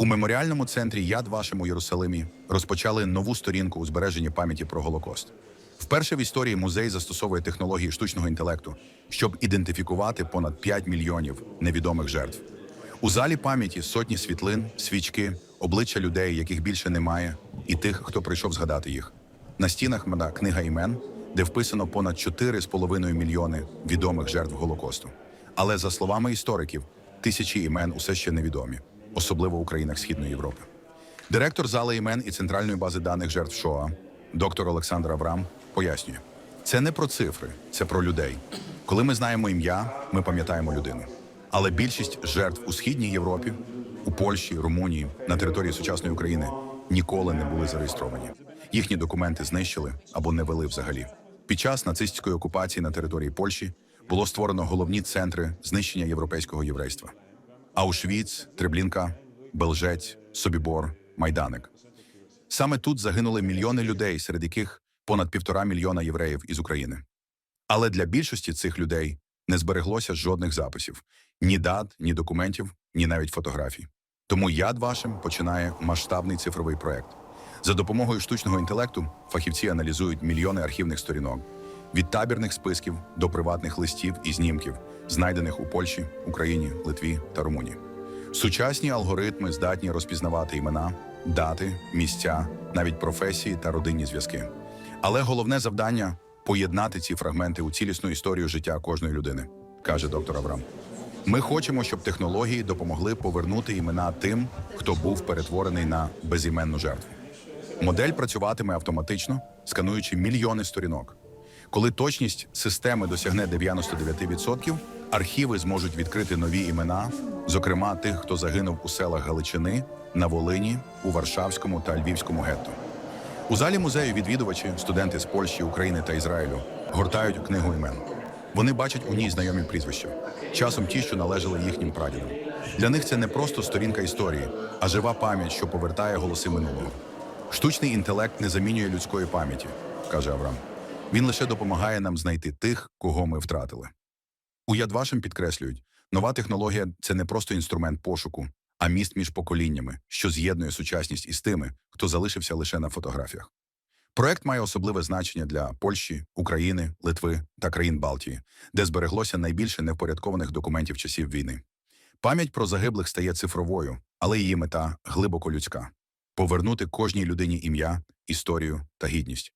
У меморіальному центрі Яд Вашем у Єрусалимі розпочали нову сторінку у збереженні пам'яті про Голокост. Вперше в історії музей застосовує технології штучного інтелекту, щоб ідентифікувати понад 5 мільйонів невідомих жертв. У залі пам'яті сотні світлин, свічки, обличчя людей, яких більше немає, і тих, хто прийшов згадати їх. На стінах мада книга імен, де вписано понад 4,5 мільйони відомих жертв Голокосту. Але за словами істориків, тисячі імен усе ще невідомі, особливо у країнах Східної Європи. Директор зали імен і центральної бази даних жертв ШОА, доктор Олександр Аврам, пояснює: це не про цифри, це про людей. Коли ми знаємо ім'я, ми пам'ятаємо людину. Але більшість жертв у східній Європі, у Польщі, Румунії, на території сучасної України ніколи не були зареєстровані. Їхні документи знищили або не вели взагалі. Під час нацистської окупації на території Польщі було створено головні центри знищення європейського єврейства: Аушвіц, Треблінка, Белжець, Собібор, Майданик. Саме тут загинули мільйони людей, серед яких понад півтора мільйона євреїв із України. Але для більшості цих людей не збереглося жодних записів: ні дат, ні документів, ні навіть фотографій. Тому яд вашим починає масштабний цифровий проект. За допомогою штучного інтелекту фахівці аналізують мільйони архівних сторінок від табірних списків до приватних листів і знімків, знайдених у Польщі, Україні, Литві та Румунії. Сучасні алгоритми здатні розпізнавати імена, дати, місця, навіть професії та родинні зв'язки. Але головне завдання поєднати ці фрагменти у цілісну історію життя кожної людини, каже доктор Аврам. Ми хочемо, щоб технології допомогли повернути імена тим, хто був перетворений на безіменну жертву. Модель працюватиме автоматично, скануючи мільйони сторінок. Коли точність системи досягне 99%, архіви зможуть відкрити нові імена, зокрема тих, хто загинув у селах Галичини, на Волині, у Варшавському та Львівському гетто. У залі музею відвідувачі, студенти з Польщі, України та Ізраїлю гортають книгу імен. Вони бачать у ній знайомі прізвища, часом ті, що належали їхнім прадідам. Для них це не просто сторінка історії, а жива пам'ять, що повертає голоси минулого. Штучний інтелект не замінює людської пам'яті, каже Авраам. Він лише допомагає нам знайти тих, кого ми втратили. У Ядвашем підкреслюють, нова технологія це не просто інструмент пошуку, а міст між поколіннями, що з'єднує сучасність із тими, хто залишився лише на фотографіях. Проект має особливе значення для Польщі, України, Литви та країн Балтії, де збереглося найбільше невпорядкованих документів часів війни. Пам'ять про загиблих стає цифровою, але її мета глибоко людська повернути кожній людині ім'я, історію та гідність.